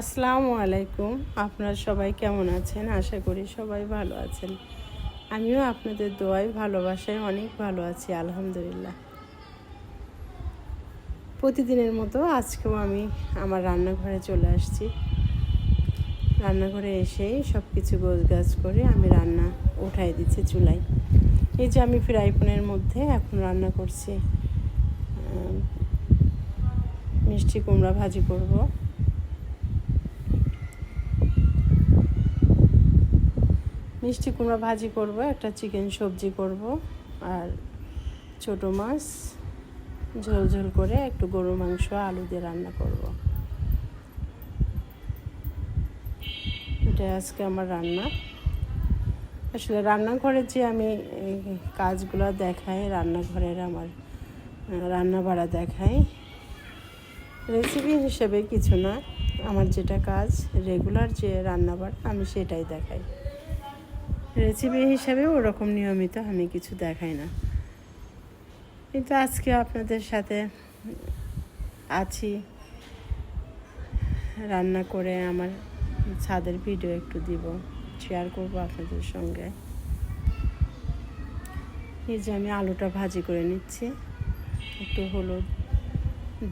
আসসালামু আলাইকুম। আপনারা সবাই কেমন আছেন? আশা করি সবাই ভালো আছেন। আমিও আপনাদের দোয়ায় ভালোবাসায় অনেক ভালো আছি, আলহামদুলিল্লাহ। প্রতিদিনের মতো আজকেও আমি আমার রান্নাঘরে চলে আসছি। রান্নাঘরে এসেই সব কিছু গাছ করে আমি রান্না উঠাই দিচ্ছি চুলায়। এই যে আমি ফ্রাই প্যানের মধ্যে এখন রান্না করছি মিষ্টি কুমড়া ভাজি করব। মিষ্টি কুমড়া ভাজি করব, একটা চিকেন সবজি করব, আর ছোট মাছ ঝোল ঝোল করে একটু গরু মাংস, আলু দিয়ে রান্না করব। এটা আজকে আমার রান্না। আসলে রান্নাঘরের যে আমি কাজগুলো দেখাই, রান্নাঘরের আমার রান্না বাড়া দেখাই রেসিপি হিসেবে কিছু না। আমার যেটা কাজ রেগুলার যে রান্না বাড়া আমি সেটাই দেখাই। রেসিপি হিসাবে ওরকম নিয়মিত আমি কিছু দেখাই না। কিন্তু আজকে আপনাদের সাথে আছি। রান্না করে আমার ছাদের ভিডিও একটু দিব শেয়ার করব আপনাদের সঙ্গে। এই যে আমি আলুটা ভাজি করে নিচ্ছি, একটু হলুদ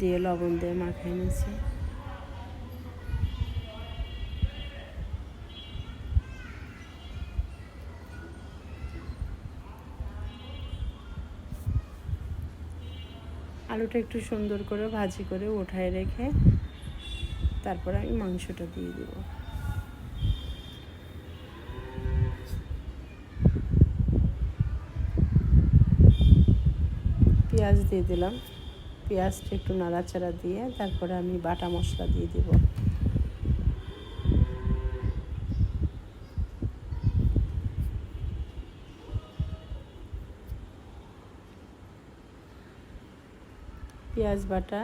দিয়ে লবণ দিয়ে মাখিয়ে নিচ্ছি। আলুটা একটু সুন্দর করে ভাজি করে ওঠায় রেখে তারপরে আমি মাংসটা দিয়ে দেবো। পেঁয়াজ দিয়ে দিলাম। পেঁয়াজটা একটু নাড়াচাড়া দিয়ে তারপরে আমি বাটা মশলা দিয়ে দিব। পেঁয়াজ বাটা,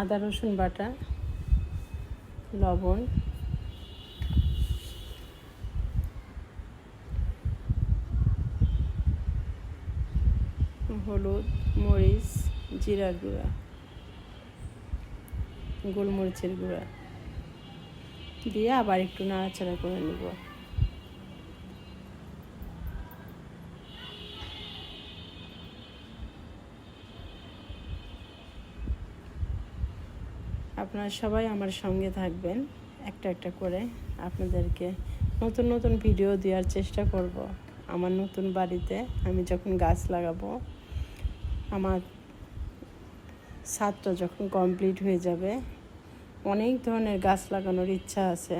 আদা রসুন বাটা, লবণ, হলুদ, মরিচ, জিরার গুঁড়া, গোলমরিচের গুঁড়া। দিয়ে আবার একটু নাড়াচাড়া করে নেব। আপনারা সবাই আমার সঙ্গে থাকবেন একটা একটা করে। আপনাদেরকে নতুন নতুন ভিডিও দেওয়ার চেষ্টা করব। আমার নতুন বাড়িতে আমি যখন গাছ লাগাবো, আমার ছাদটা যখন কমপ্লিট হয়ে যাবে, অনেক ধরনের গাছ লাগানোর ইচ্ছা আছে।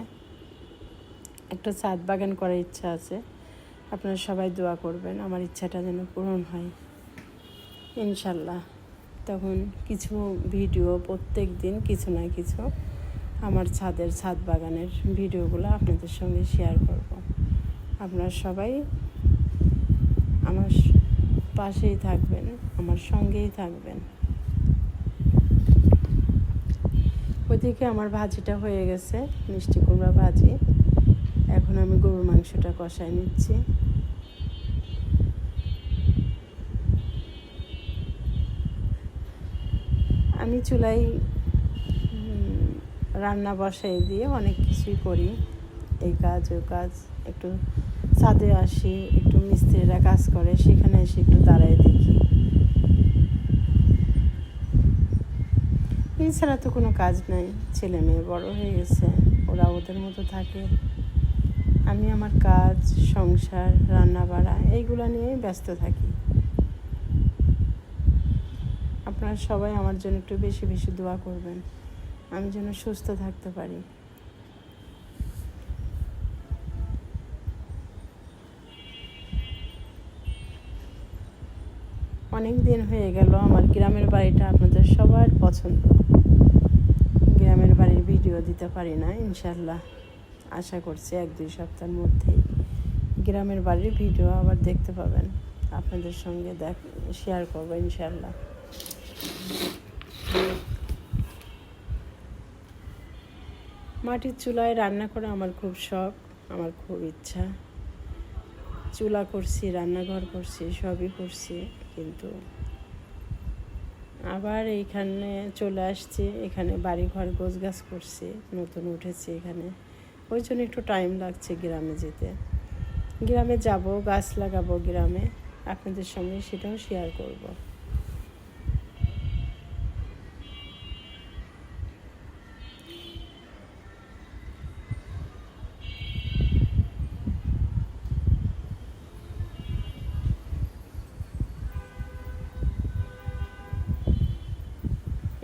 একটা ছাদ বাগান করার ইচ্ছা আছে। আপনারা সবাই দোয়া করবেন, আমার ইচ্ছাটা যেন পূরণ হয়। ইনশাল্লাহ। তখন কিছু ভিডিও, প্রত্যেক দিন কিছু না কিছু আমার ছাদের ছাদ বাগানের ভিডিওগুলো আপনাদের সঙ্গে শেয়ার করব। আপনারা সবাই আমার পাশেই থাকবেন, আমার সঙ্গেই থাকবেন। ওইদিকে আমার ভাজিটা হয়ে গেছে, মিষ্টি কুমড়া ভাজি। এখন আমি গরুর মাংসটা কষায় নিচ্ছি। আমি চুলাই রান্না বসাই দিয়ে অনেক কিছুই করি। এই কাজ ওই কাজ। একটু ছাদে আসি, একটু মিস্ত্রিরা কাজ করে, সেখানে এসে একটু দাঁড়ায় দেখি। এছাড়া তো কোনো কাজ নাই, ছেলে মেয়ে বড় হয়ে গেছে, ওরা ওদের মতো থাকে। আমি আমার কাজ, সংসার রান্না বাড়া এইগুলো নিয়েই ব্যস্ত থাকি। আপনারা সবাই আমার জন্য একটু বেশি বেশি দোয়া করবেন। আমি যেন সুস্থ থাকতে পারি। অনেক দিন হয়ে গেল আমার গ্রামের বাড়িটা আপনাদের সবার পছন্দ। গ্রামের বাড়ির ভিডিও দিতে পারি না ইনশাল্লাহ আশা করছি এক দুই সপ্তাহের মধ্যেই গ্রামের বাড়ির ভিডিও আবার দেখতে পাবেন। আপনাদের সঙ্গে দেখ শেয়ার করব ইনশাল্লাহ মাটির চুলায় রান্না করা আমার খুব শখ, আমার খুব ইচ্ছা। চুলা করছি, রান্নাঘর করছি, সবই করছি, কিন্তু আবার এইখানে চলে আসছি, এখানে বাড়ি ঘর গোছ গাছ করছি, নতুন উঠেছি এখানে। ওই জন্য একটু টাইম লাগছে গ্রামে যেতে। গ্রামে যাব, গাছ লাগাবো গ্রামে। আপনাদের সঙ্গে সেটাও শেয়ার করব।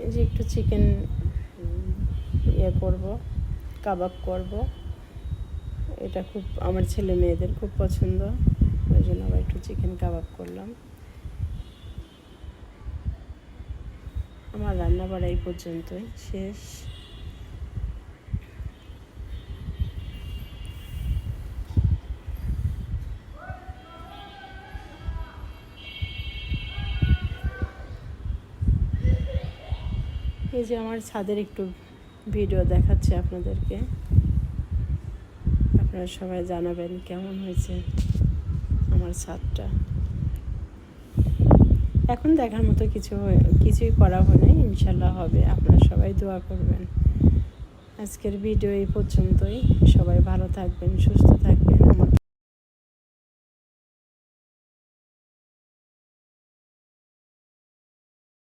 এই যে একটু চিকেন ইয়ে করব, কাবাব করব। এটা খুব, আমার ছেলে মেয়েদের খুব পছন্দ, ওই জন্য আবার একটু চিকেন কাবাব করলাম। আমার রান্না বাড়া এই পর্যন্তই, শেষ। এই যে আমার ছাদের একটু ভিডিও দেখাচ্ছে আপনাদেরকে। আপনারা সবাই জানাবেন কেমন হয়েছে আমার ছাদটা। এখন দেখার মতো কিছু কিছুই করা হয় হয়নি ইনশাল্লাহ হবে। আপনারা সবাই দোয়া করবেন। আজকের ভিডিও এই পর্যন্তই। সবাই ভালো থাকবেন, সুস্থ থাকবেন।